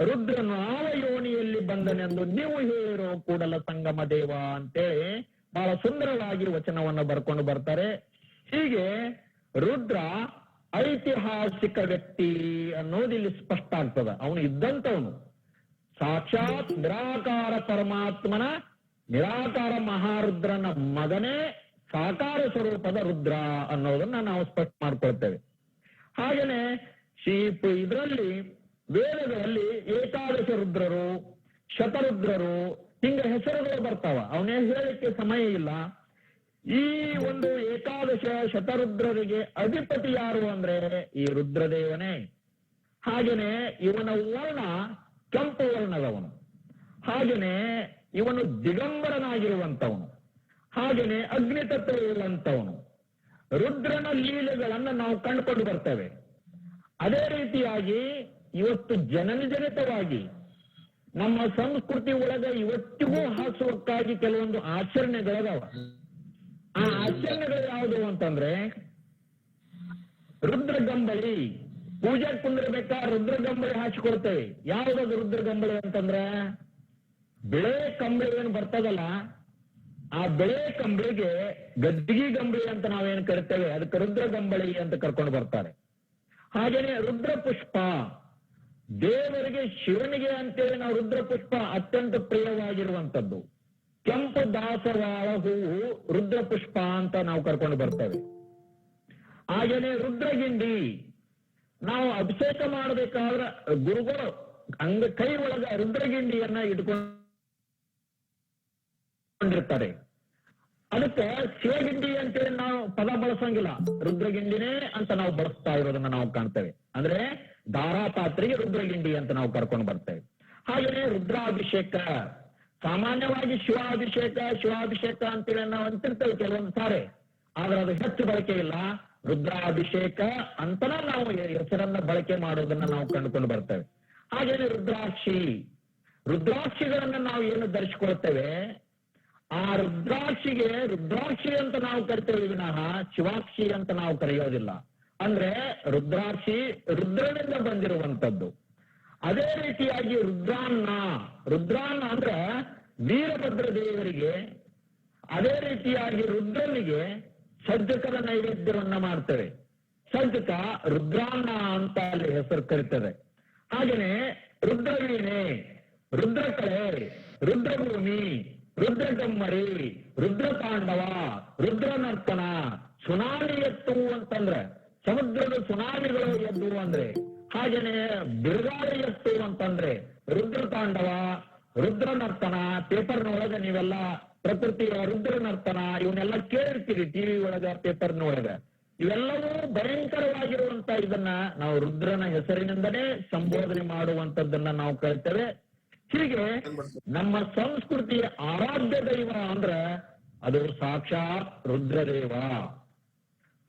A: ರುದ್ರನು ಆವ ಯೋನಿಯಲ್ಲಿ ಬಂದನೆಂದು ನೀವು ಹೇಳಿರೋ ಕೂಡಲ ಸಂಗಮ ದೇವ ಅಂತೇಳಿ ಬಹಳ ಸುಂದರವಾಗಿ ವಚನವನ್ನು ಬರ್ಕೊಂಡು ಬರ್ತಾರೆ. ಹೀಗೆ ರುದ್ರ ಐತಿಹಾಸಿಕ ವ್ಯಕ್ತಿ ಅನ್ನೋದು ಇಲ್ಲಿ ಸ್ಪಷ್ಟ ಆಗ್ತದ. ಅವನು ಇದ್ದಂತವನು ಸಾಕ್ಷಾತ್ ನಿರಾಕಾರ ಪರಮಾತ್ಮನ, ನಿರಾಕಾರ ಮಹಾರುದ್ರನ ಮಗನೇ ಸಾಕಾರ ಸ್ವರೂಪದ ರುದ್ರ ಅನ್ನೋದನ್ನ ನಾವು ಸ್ಪಷ್ಟ ಮಾಡ್ಕೊಳ್ತೇವೆ. ಹಾಗೇನೆ ಶ್ರೀ ಇದರಲ್ಲಿ ವೇದಗಳಲ್ಲಿ ಏಕಾದಶ ರುದ್ರರು ಶತರುದ್ರರು, ಹಿಂಗ ಹೆಸರುಗಳು ಬರ್ತಾವ. ಅವನೇ ಹೇಳಕ್ಕೆ ಸಮಯ ಇಲ್ಲ. ಈ ಒಂದು ಏಕಾದಶ ಶತರುದ್ರರಿಗೆ ಅಧಿಪತಿ ಯಾರು ಅಂದ್ರೆ ಈ ರುದ್ರದೇವನೇ. ಹಾಗೇನೆ ಇವನ ವರ್ಣ ಕೆಂಪು ವರ್ಣದವನು. ಹಾಗೇನೆ ಇವನು ದಿಗಂಬರನಾಗಿರುವಂತವನು ಹಾಗೇನೆ ಅಗ್ನಿತತ್ವ ಇರುವಂತವನು ರುದ್ರನ ಲೀಲೆಗಳನ್ನ ನಾವು ಕಂಡುಕೊಂಡು ಬರ್ತೇವೆ. ಅದೇ ರೀತಿಯಾಗಿ ಇವತ್ತು ಜನನಿಜನಿತವಾಗಿ ನಮ್ಮ ಸಂಸ್ಕೃತಿ ಒಳಗ ಇವತ್ತಿಗೂ ಹಾಸುವಕ್ಕಾಗಿ ಕೆಲವೊಂದು ಆಚರಣೆಗಳದಾವ. ಆ ಆಚರಣೆಗಳು ಯಾವುದು ಅಂತಂದ್ರೆ ರುದ್ರಗಂಬಳಿ. ಪೂಜಾ ಕುಂದಿರ್ಬೇಕಾ ರುದ್ರಗಂಬಳಿ ಹಾಕಿಕೊಡ್ತೇವೆ. ಯಾವ್ದದು ರುದ್ರಗಂಬಳಿ ಅಂತಂದ್ರೆ ಬೆಳೆ ಕಂಬಳಿ ಏನು ಬರ್ತದಲ್ಲ, ಆ ಬೆಳೆ ಕಂಬಳಿಗೆ ಗದ್ದಿಗೆ ಗಂಬಳಿ ಅಂತ ನಾವೇನು ಕರಿತೇವೆ? ಅದಕ್ಕೆ ರುದ್ರಗಂಬಳಿ ಅಂತ ಕರ್ಕೊಂಡು ಬರ್ತಾರೆ. ಹಾಗೇನೆ ರುದ್ರ ಪುಷ್ಪ ದೇವರಿಗೆ ಶಿವನಿಗೆ ಅಂತೇಳಿ ನಾವು ರುದ್ರ ಪುಷ್ಪ ಅತ್ಯಂತ ಪ್ರಿಯವಾಗಿರುವಂತದ್ದು ಕೆಂಪು ದಾಸವಾಳ ಹೂವು ರುದ್ರ ಪುಷ್ಪ ಅಂತ ನಾವು ಕರ್ಕೊಂಡು ಬರ್ತೇವೆ. ಹಾಗೇನೆ ರುದ್ರಗಿಂಡಿ. ನಾವು ಅಭಿಷೇಕ ಮಾಡಬೇಕಾದ್ರೆ ಗುರುಗಳು ಅಂಗ ಕೈ ಒಳಗ ರುದ್ರಗಿಂಡಿಯನ್ನ ಇಟ್ಕೊಂಡಿರ್ತಾರೆ ಅದಕ್ಕೆ ಶಿವಗಿಂಡಿ ಅಂತೇಳಿ ನಾವು ಪದ ಬಳಸಂಗಿಲ್ಲ. ರುದ್ರಗಿಂಡಿನೇ ಅಂತ ನಾವು ಬಳಸ್ತಾ ಇರೋದನ್ನ ನಾವು ಕಾಣ್ತೇವೆ. ಅಂದ್ರೆ ಧಾರಾಪಾತ್ರಿಗೆ ರುದ್ರಗಿಂಡಿ ಅಂತ ನಾವು ಕರ್ಕೊಂಡು ಬರ್ತೇವೆ. ಹಾಗೆಯೇ ರುದ್ರಾಭಿಷೇಕ. ಸಾಮಾನ್ಯವಾಗಿ ಶಿವಾಭಿಷೇಕ ಶಿವಾಭಿಷೇಕ ಅಂತೇಳಿ ನಾವು ಅಂತಿರ್ತೇವೆ ಕೆಲವೊಂದು ಸಾರಿ. ಆದ್ರೆ ಅದು ಹೆಚ್ಚು ಬಳಕೆ ಇಲ್ಲ. ರುದ್ರಾಭಿಷೇಕ ಅಂತನ ನಾವು ಹೆಸರನ್ನ ಬಳಕೆ ಮಾಡೋದನ್ನ ನಾವು ಕಂಡುಕೊಂಡು ಬರ್ತೇವೆ. ಹಾಗೇನೆ ರುದ್ರಾಕ್ಷಿ. ರುದ್ರಾಕ್ಷಿಗಳನ್ನ ನಾವು ಏನು ಧರಿಸಿಕೊಳ್ತೇವೆ? ಆ ರುದ್ರಾಕ್ಷಿಗೆ ರುದ್ರಾಕ್ಷಿ ಅಂತ ನಾವು ಕರಿತೇವೆ ವಿನಃ, ಶಿವಾಕ್ಷಿ ಅಂತ ನಾವು ಕರೆಯೋದಿಲ್ಲ. ಅಂದ್ರೆ ರುದ್ರಾಕ್ಷಿ ರುದ್ರನಿಂದ ಬಂದಿರುವಂತದ್ದು ಅದೇ ರೀತಿಯಾಗಿ ರುದ್ರಾನ್ನ ರುದ್ರಾನ್ನ ಅಂದ್ರೆ ವೀರಭದ್ರ ದೇವರಿಗೆ, ಅದೇ ರೀತಿಯಾಗಿ ರುದ್ರನಿಗೆ ಸಜ್ಜಕದ ನೈವೇದ್ಯವನ್ನ ಮಾಡ್ತೇವೆ. ಸಜ್ಜಕ ರುದ್ರಾನ್ನ ಅಂತ ಅಲ್ಲಿ ಹೆಸರು ಕರೀತದೆ. ಹಾಗೇನೆ ರುದ್ರವೀಣೆ ರುದ್ರಕಳೆ ರುದ್ರಭೂಮಿ ರುದ್ರಗಮ್ಮರಿ ರುದ್ರ ರುದ್ರನರ್ತನ, ಸುನಾಮಿ ಎತ್ತು ಅಂತಂದ್ರೆ, ಸಮುದ್ರದ ಸುನಾಮಿಗಳು ಎದ್ದು ಅಂದ್ರೆ, ಹಾಗೇನೆ ಬಿರುಗಾಳಿ ಎತ್ತು ಅಂತಂದ್ರೆ ರುದ್ರತಾಂಡವ ರುದ್ರನರ್ತನ, ಪೇಪರ್ನೊಳಗ ನೀವೆಲ್ಲ ಪ್ರಕೃತಿಯ ರುದ್ರನರ್ತನ, ಇವನ್ನೆಲ್ಲ ಕೇಳಿರ್ತೀರಿ ಟಿವಿ ಒಳಗ, ಪೇಪರ್ನೊಳಗ. ಇವೆಲ್ಲವೂ ಭಯಂಕರವಾಗಿರುವಂತ ಇದನ್ನ ನಾವು ರುದ್ರನ ಹೆಸರಿನಿಂದನೇ ಸಂಬೋಧನೆ ಮಾಡುವಂತದ್ದನ್ನ ನಾವು ಕೇಳ್ತೇವೆ ಹೀಗೆ ನಮ್ಮ ಸಂಸ್ಕೃತಿಯ ಆರಾಧ್ಯ ದೈವ ಅಂದ್ರ ಅದು ಸಾಕ್ಷಾತ್ ರುದ್ರದೇವ.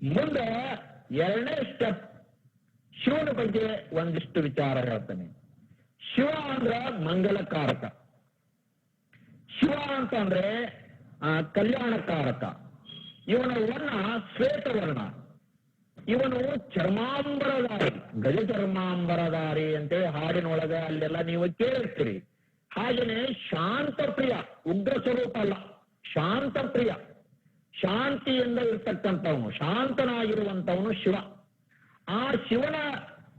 A: ಮುಂದೆ ಎರಡನೇ ಸ್ಟೆಪ್ ಶಿವನ ಬಗ್ಗೆ ಒಂದಿಷ್ಟು ವಿಚಾರ ಹೇಳ್ತಾನೆ. ಶಿವ ಅಂದ್ರ ಮಂಗಲಕಾರಕ. ಶಿವ ಅಂತಂದ್ರೆ ಆ, ಕಲ್ಯಾಣಕಾರಕ. ಇವನ ವರ್ಣ ಶ್ವೇತವರ್ಣ. ಇವನು ಚರ್ಮಾಂಬರದಾರಿ ಗಜ ಚರ್ಮಾಂಬರದಾರಿ ಅಂತ ಹಾಡಿನೊಳಗೆ ಅಲ್ಲೆಲ್ಲ ನೀವು ಕೇಳಿರ್ತೀರಿ. ಹಾಗೇನೆ ಶಾಂತ ಪ್ರಿಯ ಉಗ್ರ ಸ್ವರೂಪ ಅಲ್ಲ ಶಾಂತ ಪ್ರಿಯ ಶಾಂತಿಯಿಂದ ಇರ್ತಕ್ಕಂಥವನು ಶಾಂತನಾಗಿರುವಂತವನು ಶಿವ. ಆ ಶಿವನ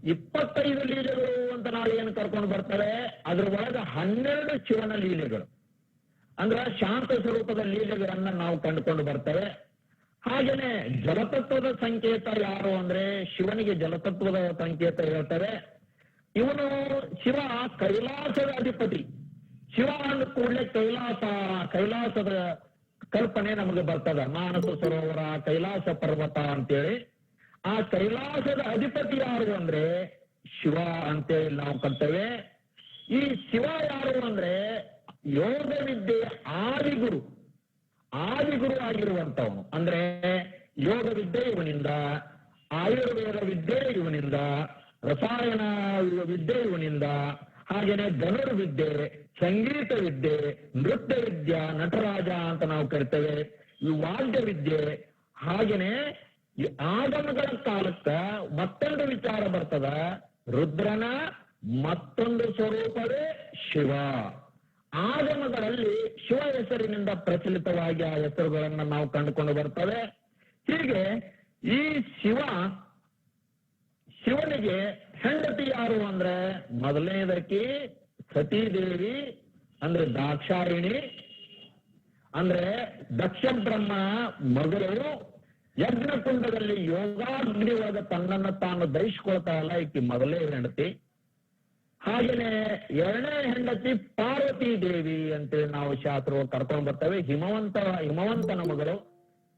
A: ಇಪ್ಪತ್ತೈದು ಲೀಲೆಗಳು ಅಂತ ನಾವು ಏನು ಕರ್ಕೊಂಡು ಬರ್ತಾರೆ? ಅದ್ರ ಒಳಗ ಹನ್ನೆರಡು ಶಿವನ ಲೀಲೆಗಳು. ಅಂದ್ರೆ ಶಾಂತ ಸ್ವರೂಪದ ಲೀಲೆಗಳನ್ನ ನಾವು ಕಂಡುಕೊಂಡು ಬರ್ತೇವೆ ಹಾಗೇನೆ ಜಲತತ್ವದ ಸಂಕೇತ ಯಾರು ಅಂದ್ರೆ ಶಿವನಿಗೆ ಜಲತತ್ವದ ಸಂಕೇತ ಹೇಳ್ತಾರೆ. ಇವನು ಶಿವ, ಕೈಲಾಸದ ಅಧಿಪತಿ. ಶಿವ ಅಂದ ಕೂಡಲೇ ಕೈಲಾಸ, ಕೈಲಾಸದ ಕಲ್ಪನೆ ನಮಗೆ ಬರ್ತದ. ಮಾನಸ ಸರೋವರ, ಕೈಲಾಸ ಪರ್ವತ ಅಂತೇಳಿ. ಆ ಕೈಲಾಸದ ಅಧಿಪತಿ ಯಾರು ಅಂದ್ರೆ ಶಿವ ಅಂತೇಳಿ ನಾವು ಕಲ್ತೇವೆ ಈ ಶಿವ ಯಾರು ಅಂದ್ರೆ ಯೋಗ ವಿದ್ಯೆಯ ಆದಿಗುರು. ಆದಿಗುರು ಆಗಿರುವಂತವನು ಅಂದ್ರೆ ಯೋಗ ವಿದ್ಯೆ ಇವನಿಂದ, ಆಯುರ್ವೇದ ವಿದ್ಯೆ ಇವನಿಂದ, ರಸಾಯನ ವಿದ್ಯೆ ಇವನಿಂದ ಹಾಗೇನೆ ಧನುರ್ವಿದ್ಯೆ ಸಂಗೀತ ವಿದ್ಯೆ, ನೃತ್ಯ ವಿದ್ಯಾ, ನಟರಾಜ ಅಂತ ನಾವು ಕರಿತೇವೆ, ಈ ವಾದ್ಯ ವಿದ್ಯೆ ಹಾಗೇನೆ ಆಗಮಗಳ ಕಾಲಕ್ಕ ಮತ್ತೊಂದು ವಿಚಾರ ಬರ್ತದ, ರುದ್ರನ ಮತ್ತೊಂದು ಸ್ವರೂಪವೇ ಶಿವ. ಆಗಮಗಳಲ್ಲಿ ಶಿವ ಹೆಸರಿನಿಂದ ಪ್ರಚಲಿತವಾಗಿ ಆ ಹೆಸರುಗಳನ್ನ ನಾವು ಕಂಡುಕೊಂಡು ಬರ್ತವೆ. ಹೀಗೆ ಈ ಶಿವ, ಶಿವನಿಗೆ ಹೆಂಡತಿ ಯಾರು ಅಂದ್ರೆ ಮೊದಲನೇದಕ್ಕೆ ಸತೀದೇವಿ, ಅಂದ್ರೆ ದಾಕ್ಷಾಯಿಣಿ, ಅಂದ್ರೆ ದಕ್ಷ ಬ್ರಹ್ಮ ಮಗಳು. ಯಜ್ಞಕುಂಡದಲ್ಲಿ ಯೋಗಾಗ್ನಿ ಒಳಗೆ ತನ್ನನ್ನ ತಾನು ದಹಿಸ್ಕೊಳ್ತಾಳಲ್ಲ ಈಕಿ ಮೊದಲೇ ಹೆಂಡತಿ. ಹಾಗೇನೆ ಎರಡನೇ ಹೆಂಡತಿ ಪಾರ್ವತಿ ದೇವಿ ಅಂತೇಳಿ ನಾವು ಶಾಸ್ತ್ರ ಕರ್ಕೊಂಡು ಬರ್ತೇವೆ. ಹಿಮವಂತ, ಹಿಮವಂತನ ಮಗಳು,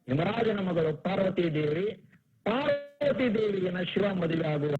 A: ಹಿಮರಾಜನ ಮಗಳು ಪಾರ್ವತಿ ದೇವಿ. ಪಾರ್ವತಿ ದೇವಿಯನ್ನ ಶಿವ ಮದುವೆ ಆಗುವ